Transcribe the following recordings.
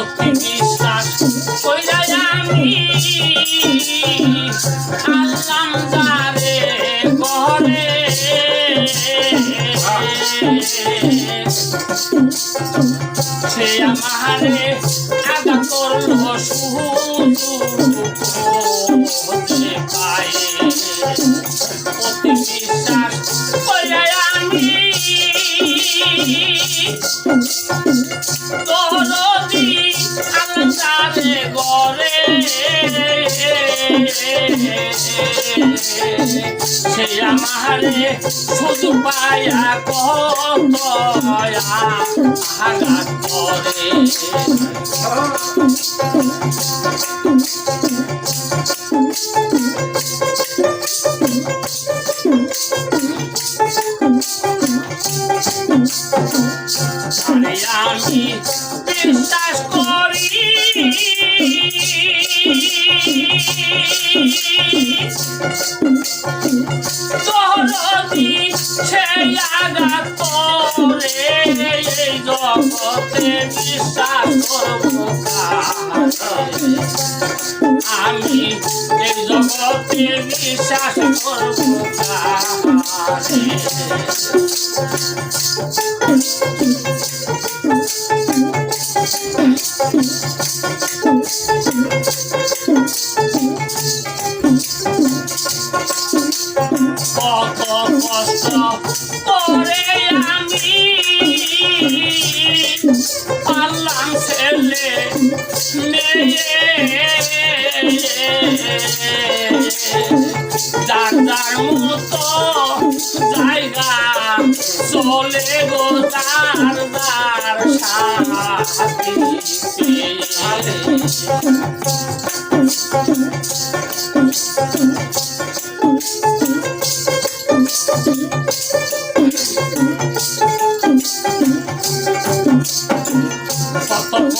অতি বিশ্বাস কইরা আমি আমারে আদা করল শুধু। সে আমারে শুধু পায়া কত আঘাত করে। আমি বিশ্বাস করি। আমি এই জগতে বিশ্বাস করব ছেলে মেয়ে দাদার মতো জায়গা চলে গো দার সাথী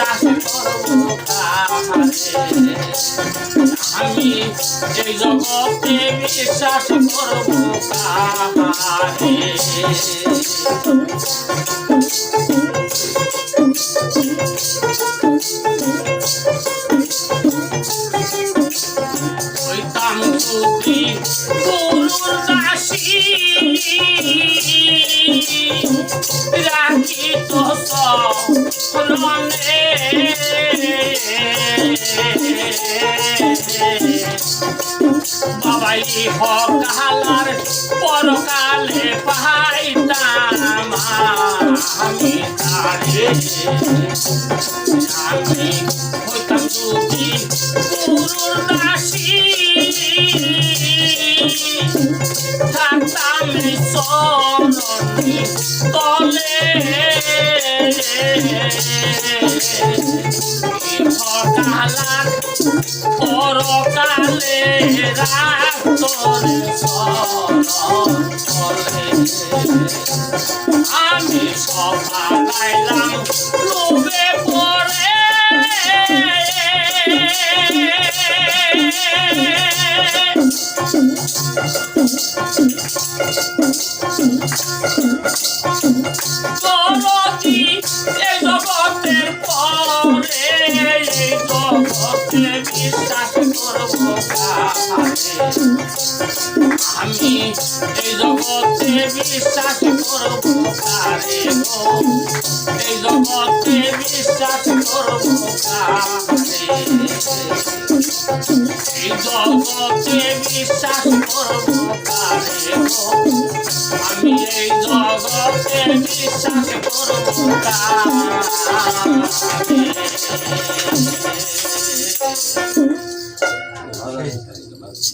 কাহারে আমি এই জগতে বিশ্বাস করব হইতাম বাবাই হকালার পরকালে পাইতাম আমি তারে আমি হইতাম যদি গুরুর দাসী থাকতাম হকালার পরকালে আমি সবাইলাম লোভে আমি এই জগতে বিশ্বাস করব কারে এই জগতে বিশ্বাস করব কারে এই জগতে বিশ্বাস করব আমি এই জগতে বিশ্বাস করব কারে